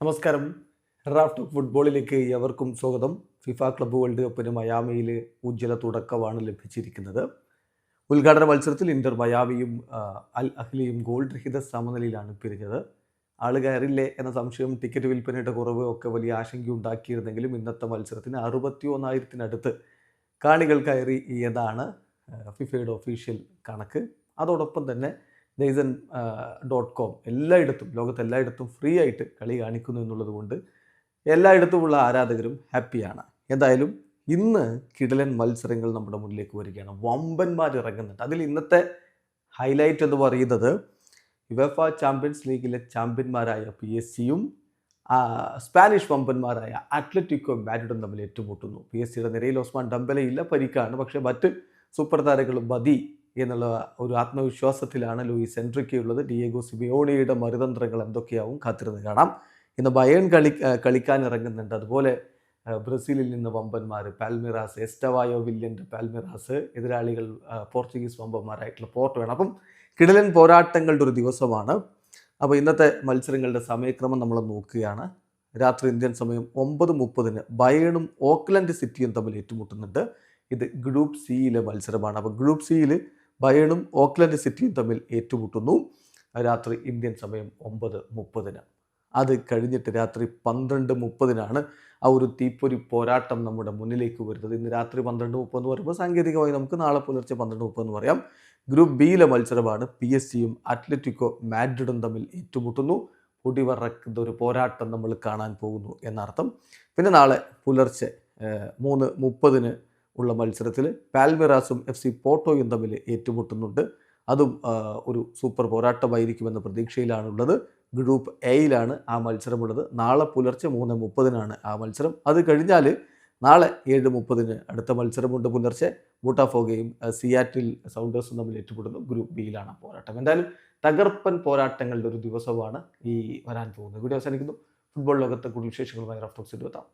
നമസ്കാരം. റാഫ്റ്റ് ഫുട്ബോളിലേക്ക് എവർക്കും സ്വാഗതം. ഫിഫ ക്ലബ്ബ് വേൾഡ് കപ്പിന് മയാമിയിൽ ഉജ്ജ്വല തുടക്കമാണ് ലഭിച്ചിരിക്കുന്നത്. ഉദ്ഘാടന മത്സരത്തിൽ ഇന്റർ മയാമിയും അൽ അഹ്ലിയും ഗോൾ രഹിത സമനിലയിലാണ് പിരിഞ്ഞത്. ആൾ കയറില്ലേ എന്ന സംശയം ടിക്കറ്റ് വിൽപ്പനയുടെ കുറവ് ഒക്കെ വലിയ ആശങ്കയുണ്ടാക്കിയിരുന്നെങ്കിലും ഇന്നത്തെ മത്സരത്തിന് അറുപത്തി ഒന്നായിരത്തിനടുത്ത് കാണികൾ കയറി എന്നാണ് ഫിഫയുടെ ഒഫീഷ്യൽ കണക്ക്. അതോടൊപ്പം തന്നെ ദൈസൻ ഡോട്ട് കോം എല്ലായിടത്തും ലോകത്ത് എല്ലായിടത്തും ഫ്രീ ആയിട്ട് കളി കാണിക്കുന്നു എന്നുള്ളത് കൊണ്ട് എല്ലായിടത്തുമുള്ള ആരാധകരും ഹാപ്പിയാണ് എന്തായാലും ഇന്ന് കിടലൻ മത്സരങ്ങൾ നമ്മുടെ മുന്നിലേക്ക് വരികയാണ്. വമ്പന്മാർ ഇറങ്ങുന്നുണ്ട്. അതിൽ ഇന്നത്തെ ഹൈലൈറ്റ് എന്ന് പറയുന്നത് യുവഫ ചാമ്പ്യൻസ് ലീഗിലെ ചാമ്പ്യന്മാരായ പി എസ് സിയും സ്പാനിഷ് വമ്പന്മാരായ അത്ലറ്റിക്കോ മാരിഡും തമ്മിൽ ഏറ്റുമുട്ടുന്നു. പി എസ് സിയുടെ നിരയിൽ ഓസ്മാൻ ഡംബലയില്ല പരിക്കാണ്. പക്ഷേ മറ്റ് സൂപ്പർ താരങ്ങളും മതി. എന്നുള്ള ഒരു ആത്മവിശ്വാസത്തിലാണ് ലൂയിസ് എൻട്രിക്കുള്ളത് ഡിയേഗോ സിബിയോണിയുടെ മരുതന്ത്രങ്ങൾ എന്തൊക്കെയാവും കാത്തിരുന്ന് കാണാം. ഇന്ന് ബയൺ കളി കളിക്കാൻ ഇറങ്ങുന്നുണ്ട്. അതുപോലെ ബ്രസീലിൽ നിന്ന് വമ്പന്മാർ പാൽമിറാസ് എസ്റ്റവായോ വില്യന്റെ പാൽമിറാസ് എതിരാളികൾ പോർച്ചുഗീസ് വമ്പന്മാരായിട്ടുള്ള പോർട്ട് വേണം. അപ്പം കിടലൻ പോരാട്ടങ്ങളുടെ ഒരു ദിവസമാണ്. അപ്പോൾ ഇന്നത്തെ മത്സരങ്ങളുടെ സമയക്രമം നമ്മൾ നോക്കുകയാണ്. രാത്രി ഇന്ത്യൻ സമയം ഒമ്പത് മുപ്പതിന് ബയണും ഓക്ലൻഡ് സിറ്റിയും തമ്മിൽ ഏറ്റുമുട്ടുന്നുണ്ട്. ഇത് ഗ്രൂപ്പ് സിയിലെ മത്സരമാണ്. അപ്പോൾ ഗ്രൂപ്പ് സിയിൽ ബയേണും ഓക്ലൻഡ് സിറ്റിയും തമ്മിൽ ഏറ്റുമുട്ടുന്നു. രാത്രി ഇന്ത്യൻ സമയം ഒമ്പത് മുപ്പതിന്. അത് കഴിഞ്ഞിട്ട് രാത്രി പന്ത്രണ്ട് മുപ്പതിനാണ് ആ ഒരു തീപ്പൊരി പോരാട്ടം നമ്മുടെ മുന്നിലേക്ക് വരുന്നത്. ഇന്ന് രാത്രി പന്ത്രണ്ട് മുപ്പത് എന്ന് പറയുമ്പോൾ സാങ്കേതികമായി നമുക്ക് നാളെ പുലർച്ചെ പന്ത്രണ്ട് മുപ്പത് എന്ന് പറയാം. ഗ്രൂപ്പ് ബിയിലെ മത്സരമാണ് പി എസ് സിയും അത്ലറ്റിക്കോ മാഡ്രിഡും തമ്മിൽ ഏറ്റുമുട്ടുന്നു. പൊടിവറക്കുന്ന ഒരു പോരാട്ടം നമ്മൾ കാണാൻ പോകുന്നു എന്നർത്ഥം. പിന്നെ നാളെ പുലർച്ചെ മൂന്ന് മുപ്പതിന് ഉള്ള മത്സരത്തിൽ പാൽമിറാസും എഫ് സി പോർട്ടോയും തമ്മിൽ ഏറ്റുമുട്ടുന്നുണ്ട്. അതും ഒരു സൂപ്പർ പോരാട്ടമായിരിക്കുമെന്ന പ്രതീക്ഷയിലാണുള്ളത്. ഗ്രൂപ്പ് എയിലാണ് ആ മത്സരമുള്ളത്. നാളെ പുലർച്ചെ മൂന്ന് മുപ്പതിനാണ് ആ മത്സരം. അത് കഴിഞ്ഞാൽ നാളെ ഏഴ് മുപ്പതിന് അടുത്ത മത്സരമുണ്ട് പുലർച്ചെ. ബൂട്ടാഫോഗയും സിയാറ്റിൽ സൗണ്ടേഴ്സും തമ്മിൽ ഏറ്റുമുട്ടുന്നു. ഗ്രൂപ്പ് ബിയിലാണ് പോരാട്ടം. എന്തായാലും തകർപ്പൻ പോരാട്ടങ്ങളുടെ ഒരു ദിവസമാണ് ഈ വരാൻ പോകുന്നത്. വീഡിയോ അവസാനിക്കുന്നു. ഫുട്ബോൾ ലോകത്തെ കൂടുതൽ വിശേഷങ്ങളുമായി റഫ്റ്റോക്സ് എത്താം